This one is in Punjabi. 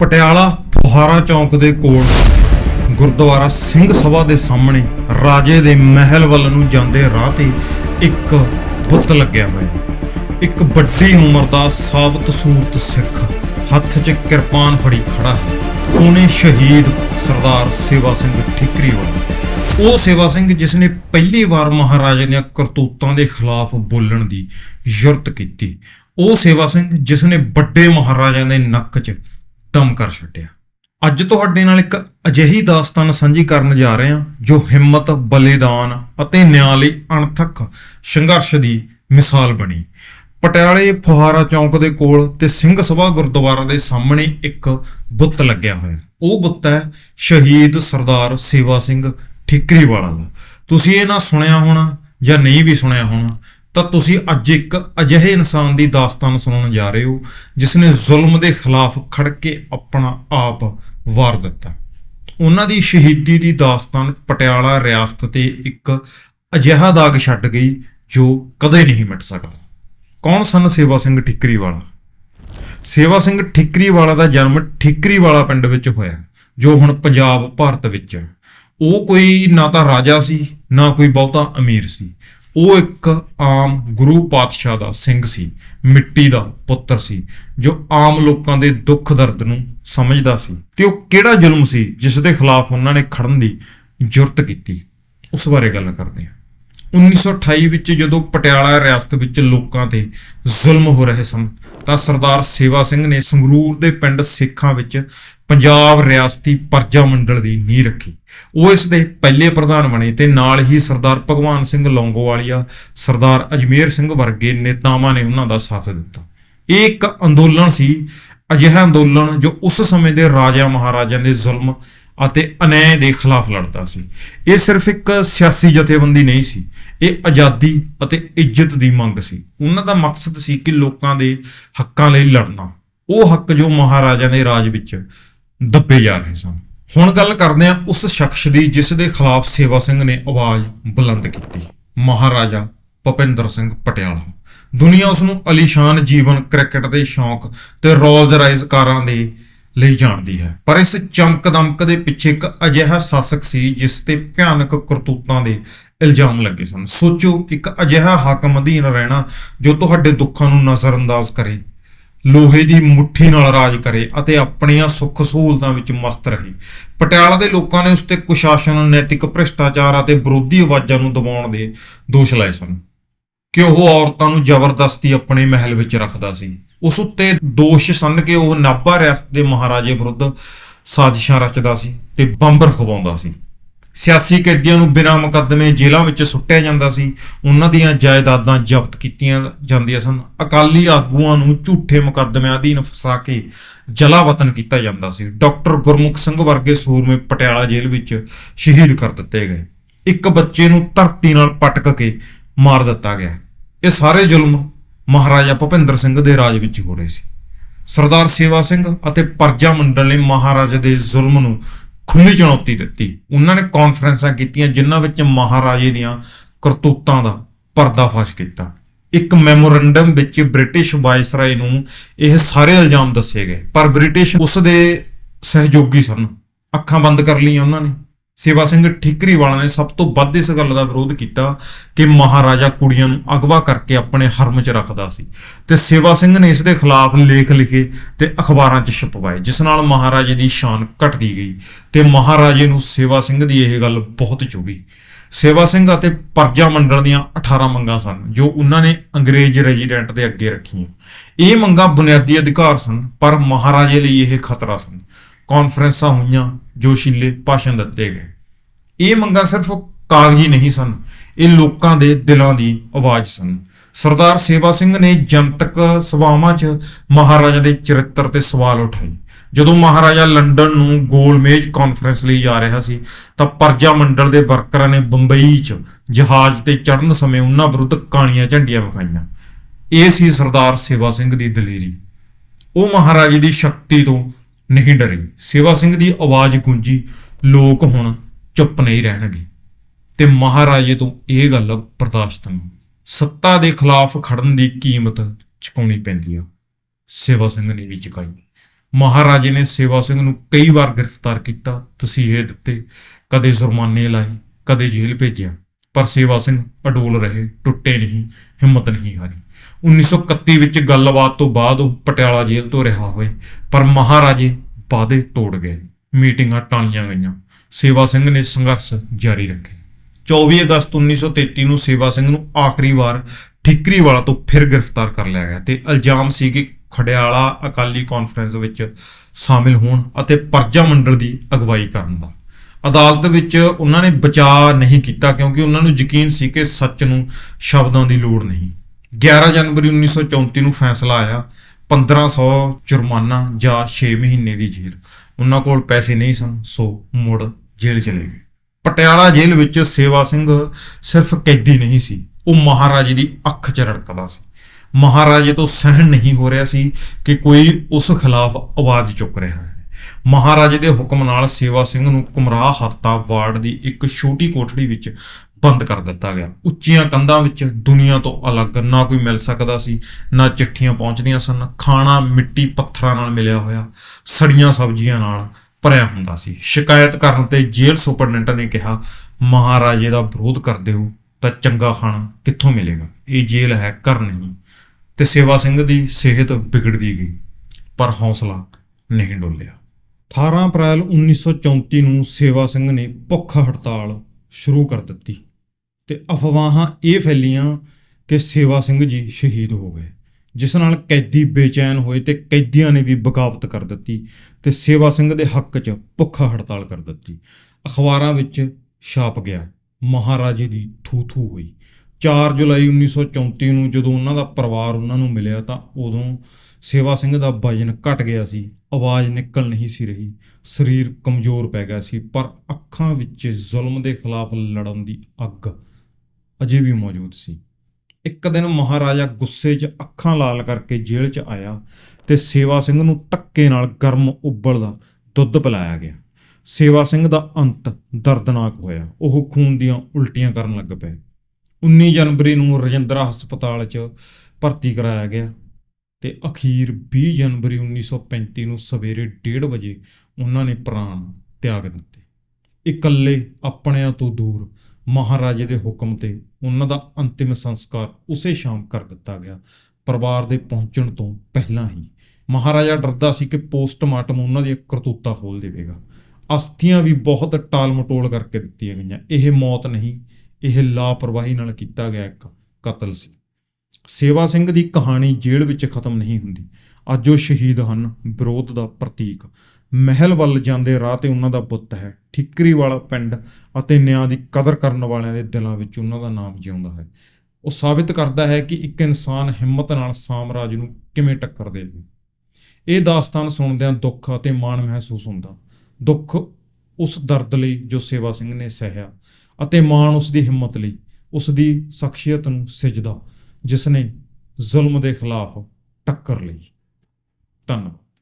ਪਟਿਆਲਾ ਫੁਹਾਰਾ ਚੌਂਕ ਦੇ ਕੋਲ ਗੁਰਦੁਆਰਾ ਸਿੰਘ ਸਭਾ ਦੇ ਸਾਹਮਣੇ ਰਾਜੇ ਦੇ ਮਹਿਲ ਵੱਲ ਨੂੰ ਜਾਂਦੇ ਰਾਹ ਤੇ ਇੱਕ ਬੁੱਤ ਲੱਗਿਆ ਹੋਇਆ ਇੱਕ ਵੱਡੀ ਉਮਰ ਦਾ ਸਾਬਤ ਸੂਰਤ ਸਿੱਖ ਹੱਥ 'ਚ ਕਿਰਪਾਨ ਫੜੀ ਖੜਾ ਹੈ। ਉਹਨੇ ਸ਼ਹੀਦ ਸਰਦਾਰ ਸੇਵਾ ਸਿੰਘ ਠਿਕਰੀ ਵਾਲਾ। ਉਹ ਸੇਵਾ ਸਿੰਘ ਜਿਸ ਨੇ ਪਹਿਲੀ ਵਾਰ ਮਹਾਰਾਜੇ ਦੀਆਂ ਕਰਤੂਤਾਂ ਦੇ ਖਿਲਾਫ ਬੋਲਣ ਦੀ ਯੁਰਤ ਕੀਤੀ, ਉਹ ਸੇਵਾ ਸਿੰਘ ਜਿਸ ਨੇ ਵੱਡੇ ਮਹਾਰਾਜਿਆਂ ਦੇ ਨੱਕ 'ਚ ਦਮ ਕਰ ਛੱਡਿਆ। ਅੱਜ ਤੁਹਾਡੇ ਨਾਲ ਇੱਕ ਅਜਿਹੀ ਦਾਸਤਾਨ ਸਾਂਝੀ ਕਰਨ ਜਾ ਰਹੇ ਹਾਂ, ਜੋ ਹਿੰਮਤ, ਬਲੀਦਾਨ ਅਤੇ ਨਿਆਂ ਲਈ ਅਣਥੱਕ ਸੰਘਰਸ਼ ਦੀ ਮਿਸਾਲ ਬਣੀ। ਪਟਿਆਲੇ ਫੁਹਾਰਾ ਚੌਂਕ ਦੇ ਕੋਲ ਤੇ ਸਿੰਘ ਸਭਾ ਗੁਰਦੁਆਰਾ ਦੇ ਸਾਹਮਣੇ ਇੱਕ ਬੁੱਤ ਲੱਗਿਆ ਹੋਇਆ। ਉਹ ਬੁੱਤ ਹੈ ਸ਼ਹੀਦ ਸਰਦਾਰ ਸੇਵਾ ਸਿੰਘ ਠਿਕਰੀਵਾਲਾ ਦਾ। ਤੁਸੀਂ ਇਹ ਨਾ ਸੁਣਿਆ ਹੋਣਾ ਜਾਂ ਨਹੀਂ ਵੀ ਸੁਣਿਆ ਹੋਣਾ ਤਾਂ ਤੁਸੀਂ ਅੱਜ ਇੱਕ ਅਜਿਹੇ ਇਨਸਾਨ ਦੀ ਦਾਸਤਾਨ ਸੁਣਨ ਜਾ ਰਹੇ ਹੋ ਜਿਸ ਨੇ ਜ਼ੁਲਮ ਦੇ ਖਿਲਾਫ ਖੜ ਕੇ ਆਪਣਾ ਆਪ ਵਾਰ ਦਿੱਤਾ। ਉਹਨਾਂ ਦੀ ਸ਼ਹੀਦੀ ਦੀ ਦਾਸਤਾਨ ਪਟਿਆਲਾ ਰਿਆਸਤ ਤੇ ਇੱਕ ਅਜਿਹਾ ਦਾਗ ਛੱਡ ਗਈ, ਜੋ ਕਦੇ ਨਹੀਂ ਮਿਟ ਸਕਦਾ। ਕੌਣ ਸਨ ਸੇਵਾ ਸਿੰਘ ਠਿਕਰੀ ਵਾਲਾ ਸੇਵਾ ਸਿੰਘ ਠਿਕਰੀ ਵਾਲਾ ਦਾ ਜਨਮ ਠਿਕਰੀ ਵਾਲਾ ਪਿੰਡ ਵਿੱਚ ਹੋਇਆ, ਜੋ ਹੁਣ ਪੰਜਾਬ, ਭਾਰਤ ਵਿੱਚ ਹੈ। ਉਹ ਕੋਈ ਨਾ ਤਾਂ ਰਾਜਾ ਸੀ, ਨਾ ਕੋਈ ਬਹੁਤਾ ਅਮੀਰ ਸੀ। ਉਹ ਇੱਕ ਆਮ ਗੁਰੂ ਪਾਤਸ਼ਾਹ ਦਾ ਸਿੰਘ ਸੀ, ਮਿੱਟੀ ਦਾ ਪੁੱਤਰ ਸੀ, ਜੋ ਆਮ ਲੋਕਾਂ ਦੇ ਦੁੱਖ ਦਰਦ ਨੂੰ ਸਮਝਦਾ ਸੀ ਤੇ ਉਹ ਕਿਹੜਾ ਜ਼ੁਲਮ ਸੀ ਜਿਸ ਦੇ ਖਿਲਾਫ ਉਹਨਾਂ ਨੇ ਖੜਨ ਦੀ ਜੁਰਤ ਕੀਤੀ। ਉਸ ਬਾਰੇ ਗੱਲ ਕਰਦੇ ਹਾਂ। 1928 ਵਿੱਚ ਜਦੋਂ ਪਟਿਆਲਾ ਰਿਆਸਤ ਵਿੱਚ ਲੋਕਾਂ ਤੇ ਜ਼ੁਲਮ ਹੋ ਰਹੇ ਸਨ, ਤਾਂ ਸਰਦਾਰ ਸੇਵਾ ਸਿੰਘ ਨੇ ਸੰਗਰੂਰ ਦੇ ਪਿੰਡ ਸੇਖਾਂ ਵਿੱਚ ਪੰਜਾਬ ਰਿਆਸਤੀ ਪਰਜਾ ਮੰਡਲ ਦੀ ਨੀਂਹ ਰੱਖੀ। ਉਹ ਇਸ ਦੇ ਪਹਿਲੇ ਪ੍ਰਧਾਨ ਬਣੇ ਤੇ ਨਾਲ ਹੀ ਸਰਦਾਰ ਭਗਵਾਨ ਸਿੰਘ ਲੌਂਗੋਵਾਲੀਆ, ਸਰਦਾਰ ਅਜਮੇਰ ਸਿੰਘ ਵਰਗੇ ਨੇਤਾਵਾਂ ਨੇ ਉਹਨਾਂ ਦਾ ਸਾਥ ਦਿੱਤਾ। ਇਹ ਇੱਕ ਅੰਦੋਲਨ ਸੀ, ਅਜਿਹਾ ਅੰਦੋਲਨ ਜੋ ਉਸ ਸਮੇਂ ਦੇ ਰਾਜਾ ਮਹਾਰਾਜਿਆਂ ਦੇ ਜ਼ੁਲਮ ਅਤੇ ਅਨਿਆਂ ਦੇ ਖਿਲਾਫ ਲੜਦਾ ਸੀ। ਇਹ ਸਿਰਫ ਇੱਕ ਸਿਆਸੀ ਜਥੇਬੰਦੀ ਨਹੀਂ ਸੀ। ਇਹ ਆਜ਼ਾਦੀ ਅਤੇ ਇੱਜ਼ਤ ਦੀ ਮੰਗ ਸੀ। ਉਹਨਾਂ ਦਾ ਮਕਸਦ ਸੀ ਕਿ ਲੋਕਾਂ ਦੇ ਹੱਕਾਂ ਲਈ ਲੜਨਾ। ਉਹ ਹੱਕ ਜੋ ਮਹਾਰਾਜਾ ਦੇ ਰਾਜ ਵਿੱਚ ਦੱਬੇ ਜਾ ਰਹੇ ਸਨ। ਹੁਣ ਗੱਲ ਕਰਦੇ ਹਾਂ ਉਸ ਸ਼ਖਸ ਦੀ, ਜਿਸ ਦੇ ਖਿਲਾਫ ਸੇਵਾ ਸਿੰਘ ਨੇ ਆਵਾਜ਼ ਬੁਲੰਦ ਕੀਤੀ। ਮਹਾਰਾਜਾ ਭਪਿੰਦਰ ਸਿੰਘ ਪਟਿਆਲਾ। ਦੁਨੀਆ ਉਸ ਨੂੰ ਅਲੀਸ਼ਾਨ ਜੀਵਨ ਕ੍ਰਿਕਟ ਦੇ ਸ਼ੌਂਕ ਤੇ ਰੋਲਸ ਰਾਈਜ਼ ਕਾਰਾਂ ਦੇ ਲਈ ਜਾਣਦੀ ਹੈ। ਪਰ ਇਸ ਚਮਕ ਦਮਕ ਦੇ ਪਿੱਛੇ ਇੱਕ ਅਜਿਹਾ ਸ਼ਾਸਕ ਸੀ, ਜਿਸ ਤੇ ਭਿਆਨਕ ਕਰਤੂਤਾਂ ਦੇ ਇਲਜ਼ਾਮ ਲੱਗੇ ਸਨ। ਸੋਚੋ ਇੱਕ ਅਜਿਹਾ ਹਾਕਮ ਅਧੀਨ ਰਹਿਣਾ ਜੋ ਤੁਹਾਡੇ ਦੁੱਖਾਂ ਨੂੰ ਨਜ਼ਰਅੰਦਾਜ਼ ਕਰੇ, ਲੋਹੇ ਦੀ ਮੁੱਠੀ ਨਾਲ ਰਾਜ ਕਰੇ ਅਤੇ ਆਪਣੀਆਂ ਸੁੱਖ ਸਹੂਲਤਾਂ ਵਿੱਚ ਮਸਤ ਰਹੇ। ਪਟਿਆਲਾ ਦੇ ਲੋਕਾਂ ਨੇ ਉਸ ਤੇ ਕੁਸ਼ਾਸਨ, ਨੈਤਿਕ ਭ੍ਰਿਸ਼ਟਾਚਾਰ ਅਤੇ ਵਿਰੋਧੀ ਆਵਾਜ਼ਾਂ ਨੂੰ ਦਬਾਉਣ ਦੇ ਦੋਸ਼ ਲਾਏ ਸਨ। ਕਿ ਉਹ ਔਰਤਾਂ ਨੂੰ ਜ਼ਬਰਦਸਤੀ ਆਪਣੇ ਮਹਿਲ ਵਿੱਚ ਰੱਖਦਾ ਸੀ। ਉਸ ਉੱਤੇ ਦੋਸ਼ ਸਨ ਕਿ ਉਹ ਨਾਭਾ ਰਿਆਸਤ ਦੇ ਮਹਾਰਾਜੇ ਵਿਰੁੱਧ ਸਾਜ਼ਿਸ਼ਾਂ ਰਚਦਾ ਸੀ ਤੇ ਬੰਬਰ ਖਵਾਉਂਦਾ ਸੀ। ਸਿਆਸੀ ਕੈਦੀਆਂ ਨੂੰ ਬਿਨਾਂ ਮੁਕੱਦਮੇ ਜੇਲ੍ਹਾਂ ਵਿੱਚ ਸੁੱਟਿਆ ਜਾਂਦਾ ਸੀ। ਉਹਨਾਂ ਦੀਆਂ ਜਾਇਦਾਦਾਂ ਜ਼ਬਤ ਕੀਤੀਆਂ ਜਾਂਦੀਆਂ ਸਨ। ਅਕਾਲੀ ਆਗੂਆਂ ਨੂੰ ਝੂਠੇ ਮੁਕੱਦਮਿਆਂ ਅਧੀਨ ਫਸਾ ਕੇ ਜਲਾਵਤਨ ਕੀਤਾ ਜਾਂਦਾ ਸੀ। ਡਾਕਟਰ ਗੁਰਮੁਖ ਸਿੰਘ ਵਰਗੇ ਸੂਰਮੇ ਪਟਿਆਲਾ ਜੇਲ੍ਹ ਵਿੱਚ ਸ਼ਹੀਦ ਕਰ ਦਿੱਤੇ ਗਏ। ਇੱਕ ਬੱਚੇ ਨੂੰ ਧਰਤੀ ਨਾਲ ਪਟਕ ਕੇ ਮਾਰ ਦਿੱਤਾ ਗਿਆ। ਇਹ ਸਾਰੇ ਜ਼ੁਲਮ ਮਹਾਰਾਜਾ ਭੁਪਿੰਦਰ ਸਿੰਘ ਦੇ ਰਾਜ ਵਿੱਚ ਹੋ ਰਹੇ ਸੀ। ਸਰਦਾਰ ਸੇਵਾ ਸਿੰਘ ਅਤੇ ਪਰਜਾ ਮੰਡਲ ਨੇ ਮਹਾਰਾਜਾ ਦੇ ਜ਼ੁਲਮ ਨੂੰ ਖੁੱਲੀ ਚੁਣੌਤੀ ਦਿੱਤੀ। ਉਹਨਾਂ ਨੇ ਕਾਨਫਰੰਸਾਂ ਕੀਤੀਆਂ ਜਿਨ੍ਹਾਂ ਵਿੱਚ ਮਹਾਰਾਜੇ ਦੀਆਂ ਕਰਤੂਤਾਂ ਦਾ ਪਰਦਾਫਾਸ਼ ਕੀਤਾ। ਇੱਕ ਮੈਮੋਰੰਡਮ ਵਿੱਚ ਬ੍ਰਿਟਿਸ਼ ਵਾਇਸਰਾਏ ਨੂੰ ਇਹ ਸਾਰੇ ਇਲਜ਼ਾਮ ਦੱਸੇ ਗਏ। ਪਰ ਬ੍ਰਿਟਿਸ਼ ਉਸ ਦੇ ਸਹਿਯੋਗੀ ਸਨ। ਅੱਖਾਂ ਬੰਦ ਕਰ ਲਈਆਂ ਉਹਨਾਂ ਨੇ। ਸੇਵਾ ਸਿੰਘ ਠੀਕਰੀਵਾਲਾ ਨੇ ਸਭ ਤੋਂ ਵੱਧ ਇਸ ਗੱਲ ਦਾ ਵਿਰੋਧ ਕੀਤਾ ਕਿ ਮਹਾਰਾਜਾ ਕੁੜੀਆਂ ਨੂੰ ਅਗਵਾ ਕਰਕੇ ਆਪਣੇ ਹਰਮ 'ਚ ਰੱਖਦਾ ਸੀ। ਤੇ ਸੇਵਾ ਸਿੰਘ ਨੇ ਇਸ ਦੇ ਖਿਲਾਫ ਲੇਖ ਲਿਖੇ ਤੇ ਅਖਬਾਰਾਂ 'ਚ ਛਪਵਾਏ, ਜਿਸ ਨਾਲ ਮਹਾਰਾਜੇ ਦੀ ਸ਼ਾਨ ਘਟਦੀ ਗਈ ਤੇ ਮਹਾਰਾਜੇ ਨੂੰ ਸੇਵਾ ਸਿੰਘ ਦੀ ਇਹ ਗੱਲ ਬਹੁਤ ਚੁਭੀ। ਸੇਵਾ ਸਿੰਘ ਅਤੇ ਪਰਜਾ ਮੰਡਲ ਦੀਆਂ 18 ਮੰਗਾਂ ਸਨ, ਜੋ ਉਹਨਾਂ ਨੇ ਅੰਗਰੇਜ਼ ਰੈਜ਼ੀਡੈਂਟ ਦੇ ਅੱਗੇ ਰੱਖੀਆਂ। ਇਹ ਮੰਗਾਂ ਬੁਨਿਆਦੀ ਅਧਿਕਾਰ ਸਨ, ਪਰ ਮਹਾਰਾਜੇ ਲਈ ਇਹ ਖਤਰਾ ਸਨ। ਕਾਨਫਰੰਸਾਂ ਹੋਈਆਂ ਜੋਸ਼ੀਲੇ ਭਾਸ਼ਣ ਦਿੱਤੇ ਗਏ। ਇਹ ਮੰਗਾਂ ਸਿਰਫ ਕਾਗਜ਼ੀ ਨਹੀਂ ਸਨ, ਇਹ ਲੋਕਾਂ ਦੇ ਦਿਲਾਂ ਦੀ ਆਵਾਜ਼ ਸਨ। ਸਰਦਾਰ ਸੇਵਾ ਸਿੰਘ ਨੇ ਜਨਤਕ ਸਭਾਵਾਂ 'ਚ ਮਹਾਰਾਜਾ ਦੇ ਚਰਿੱਤਰ ਤੇ ਸਵਾਲ ਉਠਾਏ। ਜਦੋਂ ਮਹਾਰਾਜਾ ਲੰਡਨ ਨੂੰ ਗੋਲਮੇਜ ਕਾਨਫਰੰਸ ਲਈ ਜਾ ਰਿਹਾ ਸੀ, ਤਾਂ ਪਰਜਾ ਮੰਡਲ ਦੇ ਵਰਕਰਾਂ ਨੇ ਬੰਬਈ 'ਚ ਜਹਾਜ਼ ਤੇ ਚੜ੍ਹਨ ਸਮੇਂ ਉਹਨਾਂ ਵਿਰੁੱਧ ਕਾਣੀਆਂ ਝੰਡੀਆਂ ਵਿਖਾਈਆਂ। ਇਹ ਸੀ ਸਰਦਾਰ ਸੇਵਾ ਸਿੰਘ ਦੀ ਦਲੇਰੀ। ਉਹ ਮਹਾਰਾਜੇ ਦੀ ਸ਼ਕਤੀ ਤੋਂ ਨਹੀਂ ਡਰੇ। ਸੇਵਾ ਸਿੰਘ ਦੀ ਆਵਾਜ਼ ਗੂੰਜੀ, ਲੋਕ ਹੁਣ ਚੁੱਪ ਨਹੀਂ ਰਹਿਣਗੇ। ਤੇ ਮਹਾਰਾਜੇ ਤੋਂ ਇਹ ਗੱਲ ਬਰਦਾਸ਼ਤ ਨਹੀਂ। ਸੱਤਾ ਦੇ ਖਿਲਾਫ ਖੜਨ ਦੀ ਕੀਮਤ ਚੁਕਾਉਣੀ ਪੈਂਦੀ ਆ। ਸੇਵਾ ਸਿੰਘ ਨੇ ਵੀ ਚੁਕਾਈ। ਮਹਾਰਾਜੇ ਨੇ ਸੇਵਾ ਸਿੰਘ ਨੂੰ ਕਈ ਵਾਰ ਗ੍ਰਿਫਤਾਰ ਕੀਤਾ ਤਸੀਹੇ ਦਿੱਤੇ, ਕਦੇ ਜੁਰਮਾਨੇ ਲਾਏ, ਕਦੇ ਜੇਲ੍ਹ ਭੇਜਿਆ। ਪਰ ਸੇਵਾ ਸਿੰਘ ਅਡੋਲ ਰਹੇ, ਟੁੱਟੇ ਨਹੀਂ, ਹਿੰਮਤ ਨਹੀਂ ਹਾਰੀ। 1931 ਵਿੱਚ ਗੱਲਬਾਤ ਤੋਂ ਬਾਅਦ ਉਹ ਪਟਿਆਲਾ ਜੇਲ੍ਹ ਤੋਂ ਰਿਹਾ ਹੋਏ, ਪਰ ਮਹਾਰਾਜੇ ਵਾਅਦੇ ਤੋੜ ਗਏ। ਮੀਟਿੰਗਾਂ ਟਾਲੀਆਂ ਗਈਆਂ। ਸੇਵਾ ਸਿੰਘ ਨੇ ਸੰਘਰਸ਼ ਜਾਰੀ ਰੱਖਿਆ 24 ਅਗਸਤ 1933 ਨੂੰ ਸੇਵਾ ਸਿੰਘ ਨੂੰ ਆਖਰੀ ਵਾਰ ਠਿਕਰੀਵਾਲਾ ਤੋਂ ਫਿਰ ਗ੍ਰਿਫਤਾਰ ਕਰ ਲਿਆ ਗਿਆ ਤੇ ਇਲਜ਼ਾਮ ਸੀ ਕਿ ਖੜਿਆਲਾ ਅਕਾਲੀ ਕਾਨਫਰੰਸ ਵਿੱਚ ਸ਼ਾਮਿਲ ਹੋਣ ਅਤੇ ਪਰਜਾ ਮੰਡਲ ਦੀ ਅਗਵਾਈ ਕਰਨ ਦਾ। ਅਦਾਲਤ ਵਿੱਚ ਉਹਨਾਂ ਨੇ ਬਚਾਅ ਨਹੀਂ ਕੀਤਾ ਕਿਉਂਕਿ ਉਹਨਾਂ ਨੂੰ ਯਕੀਨ ਸੀ ਕਿ ਸੱਚ ਨੂੰ ਸ਼ਬਦਾਂ ਦੀ ਲੋੜ ਨਹੀਂ। 11 ਜਨਵਰੀ 1934 ਨੂੰ ਫੈਸਲਾ ਆਇਆ 1500 ਜੁਰਮਾਨਾ ਜਾਂ 6 ਮਹੀਨੇ ਦੀ ਜੇਲ੍ਹ। ਉਹਨਾਂ ਕੋਲ ਪੈਸੇ ਨਹੀਂ ਸਨ, ਸੋ ਮੁੜ ਜੇਲ੍ਹ ਚਲੇ ਗਏ। ਪਟਿਆਲਾ ਜੇਲ੍ਹ ਵਿੱਚ ਸੇਵਾ ਸਿੰਘ ਸਿਰਫ ਕੈਦੀ ਨਹੀਂ ਸੀ, ਉਹ ਮਹਾਰਾਜੇ ਦੀ ਅੱਖ 'ਚ ਰੜਕਦਾ ਸੀ। ਮਹਾਰਾਜੇ ਤੋਂ ਸਹਿਣ ਨਹੀਂ ਹੋ ਰਿਹਾ ਸੀ ਕਿ ਕੋਈ ਉਸ ਖਿਲਾਫ ਆਵਾਜ਼ ਚੁੱਕ ਰਿਹਾ ਹੈ। ਮਹਾਰਾਜੇ ਦੇ ਹੁਕਮ ਨਾਲ ਸੇਵਾ ਸਿੰਘ ਨੂੰ ਕੁਮਰਾਹ ਹਫ਼ਤਾ ਵਾਰਡ ਦੀ ਇੱਕ ਛੋਟੀ ਕੋਠੜੀ ਵਿੱਚ ਬੰਦ ਕਰ ਦਿੱਤਾ ਗਿਆ। ਉੱਚੀਆਂ ਕੰਧਾਂ ਵਿੱਚ ਦੁਨੀਆ ਤੋਂ ਅਲੱਗ ਨਾ ਕੋਈ ਮਿਲ ਸਕਦਾ ਸੀ, ਨਾ ਚਿੱਠੀਆਂ ਪਹੁੰਚਦੀਆਂ ਸਨ, ਖਾਣਾ ਮਿੱਟੀ ਪੱਥਰਾਂ ਨਾਲ ਮਿਲਿਆ ਹੋਇਆ, ਸੜੀਆਂ ਸਬਜ਼ੀਆਂ ਨਾਲ ਭਰਿਆ ਹੁੰਦਾ ਸੀ। ਸ਼ਿਕਾਇਤ ਕਰਨ ਤੇ ਜੇਲ੍ਹ ਸੁਪਰਡੈਂਟ ਨੇ ਕਿਹਾ, ਮਹਾਰਾਜੇ ਦਾ ਵਿਰੋਧ ਕਰਦੇ ਹੋ ਤਾਂ ਚੰਗਾ ਖਾਣਾ ਕਿੱਥੋਂ ਮਿਲੇਗਾ? ਇਹ ਜੇਲ੍ਹ ਹੈ, ਘਰ ਨਹੀਂ। ਤੇ ਸੇਵਾ ਸਿੰਘ ਦੀ ਸਿਹਤ ਵਿਗੜਦੀ ਗਈ, ਪਰ ਹੌਸਲਾ ਨਹੀਂ ਡੋਲਿਆ। 18 ਅਪ੍ਰੈਲ 1934 ਨੂੰ ਸੇਵਾ ਸਿੰਘ ਨੇ ਭੁੱਖ ਹੜਤਾਲ ਸ਼ੁਰੂ ਕਰ ਦਿੱਤੀ ਤੇ ਅਫਵਾਹਾਂ ਇਹ ਫੈਲੀਆਂ ਕਿ ਸੇਵਾ ਸਿੰਘ ਜੀ ਸ਼ਹੀਦ ਹੋ ਗਏ। ਜਿਸ ਨਾਲ ਕੈਦੀ ਬੇਚੈਨ ਹੋਏ ਤੇ ਕੈਦੀਆਂ ਨੇ ਵੀ ਬਗਾਵਤ ਕਰ ਦਿੱਤੀ ਤੇ ਸੇਵਾ ਸਿੰਘ ਦੇ ਹੱਕ 'ਚ ਭੁੱਖ ਹੜਤਾਲ ਕਰ ਦਿੱਤੀ। ਅਖਬਾਰਾਂ ਵਿੱਚ ਛਾਪ ਗਿਆ, ਮਹਾਰਾਜੇ ਦੀ ਥੂ ਥੂ ਹੋਈ। 4 ਜੁਲਾਈ 1934 ਨੂੰ ਜਦੋਂ ਉਹਨਾਂ ਦਾ ਪਰਿਵਾਰ ਉਹਨਾਂ ਨੂੰ ਮਿਲਿਆ ਤਾਂ ਉਦੋਂ ਸੇਵਾ ਸਿੰਘ ਦਾ ਵਜਨ ਘਟ ਗਿਆ ਸੀ, ਆਵਾਜ਼ ਨਿਕਲ ਨਹੀਂ ਸੀ ਰਹੀ, ਸਰੀਰ ਕਮਜ਼ੋਰ ਪੈ ਗਿਆ ਸੀ, ਪਰ ਅੱਖਾਂ ਵਿੱਚ ਜ਼ੁਲਮ ਦੇ ਖਿਲਾਫ ਲੜਨ ਦੀ ਅੱਗ ਅਜੇ ਵੀ ਮੌਜੂਦ ਸੀ। ਇੱਕ ਦਿਨ ਮਹਾਰਾਜਾ ਗੁੱਸੇ 'ਚ ਅੱਖਾਂ ਲਾਲ ਕਰਕੇ ਜੇਲ੍ਹ 'ਚ ਆਇਆ ਤੇ ਸੇਵਾ ਸਿੰਘ ਨੂੰ ਧੱਕੇ ਨਾਲ ਗਰਮ ਉਬਲਦਾ ਦੁੱਧ ਪਿਲਾਇਆ ਗਿਆ। ਸੇਵਾ ਸਿੰਘ ਦਾ ਅੰਤ ਦਰਦਨਾਕ ਹੋਇਆ। ਉਹ ਖੂਨ ਦੀਆਂ ਉਲਟੀਆਂ ਕਰਨ ਲੱਗ ਪਏ। 19 ਜਨਵਰੀ ਨੂੰ ਰਜਿੰਦਰਾ ਹਸਪਤਾਲ 'ਚ ਭਰਤੀ ਕਰਾਇਆ ਗਿਆ ਤੇ ਅਖੀਰ 20 ਜਨਵਰੀ 1935 ਨੂੰ ਸਵੇਰੇ 1:30 ਵਜੇ ਉਹਨਾਂ ਨੇ ਪ੍ਰਾਣ ਤਿਆਗ ਦਿੱਤੇ। ਇਕੱਲੇ ਆਪਣਿਆਂ ਤੋਂ ਦੂਰ ਮਹਾਰਾਜੇ ਦੇ ਹੁਕਮ ਤੇ ਉਹਨਾਂ ਦਾ ਅੰਤਿਮ ਸੰਸਕਾਰ ਉਸੇ ਸ਼ਾਮ ਕਰ ਦਿੱਤਾ ਗਿਆ। ਪਰਿਵਾਰ ਦੇ ਪਹੁੰਚਣ ਤੋਂ ਪਹਿਲਾਂ ਹੀ ਮਹਾਰਾਜਾ ਡਰਦਾ ਸੀ ਕਿ ਪੋਸਟਮਾਰਟਮ ਉਹਨਾਂ ਦੀ ਕਰਤੂਤਾ ਖੋਲ ਦੇਵੇਗਾ। ਅਸਥੀਆਂ ਵੀ ਬਹੁਤ ਟਾਲ ਮਟੋਲ ਕਰਕੇ ਦਿੱਤੀਆਂ ਗਈਆਂ। ਇਹ ਮੌਤ ਨਹੀਂ, ਇਹ ਲਾਪਰਵਾਹੀ ਨਾਲ ਕੀਤਾ ਗਿਆ ਇੱਕ ਕਤਲ ਸੀ। ਸੇਵਾ ਸਿੰਘ ਦੀ ਕਹਾਣੀ ਜੇਲ੍ਹ ਵਿੱਚ ਖਤਮ ਨਹੀਂ ਹੁੰਦੀ। ਅੱਜ ਉਹ ਸ਼ਹੀਦ ਹਨ, ਵਿਰੋਧ ਦਾ ਪ੍ਰਤੀਕ। ਮਹਿਲ ਵੱਲ ਜਾਂਦੇ ਰਾਹ ਤੇ ਉਹਨਾਂ ਦਾ ਪੁੱਤ ਹੈ, ਠਿਕਰੀ ਵਾਲਾ ਪਿੰਡ ਅਤੇ ਨਿਆਂ ਦੀ ਕਦਰ ਕਰਨ ਵਾਲਿਆਂ ਦੇ ਦਿਲਾਂ ਵਿੱਚ ਉਹਨਾਂ ਦਾ ਨਾਮ ਜਿਉਂਦਾ ਹੈ। ਉਹ ਸਾਬਿਤ ਕਰਦਾ ਹੈ ਕਿ ਇੱਕ ਇਨਸਾਨ ਹਿੰਮਤ ਨਾਲ ਸਾਮਰਾਜ ਨੂੰ ਕਿਵੇਂ ਟੱਕਰ ਦੇਵੇ। ਇਹ ਦਾਸਤਾਨ ਸੁਣਦਿਆਂ ਦੁੱਖ ਅਤੇ ਮਾਣ ਮਹਿਸੂਸ ਹੁੰਦਾ। ਦੁੱਖ ਉਸ ਦਰਦ ਲਈ ਜੋ ਸੇਵਾ ਸਿੰਘ ਨੇ ਸਹਿਆ ਅਤੇ ਮਾਣ ਉਸ ਦੀ ਹਿੰਮਤ ਲਈ, ਉਸ ਦੀ ਸ਼ਖਸੀਅਤ ਨੂੰ ਸਿਜਦਾ, ਜਿਸ ਨੇ ਜ਼ੁਲਮ ਦੇ ਖਿਲਾਫ ਟੱਕਰ ਲਈ। ਧੰਨਵਾਦ।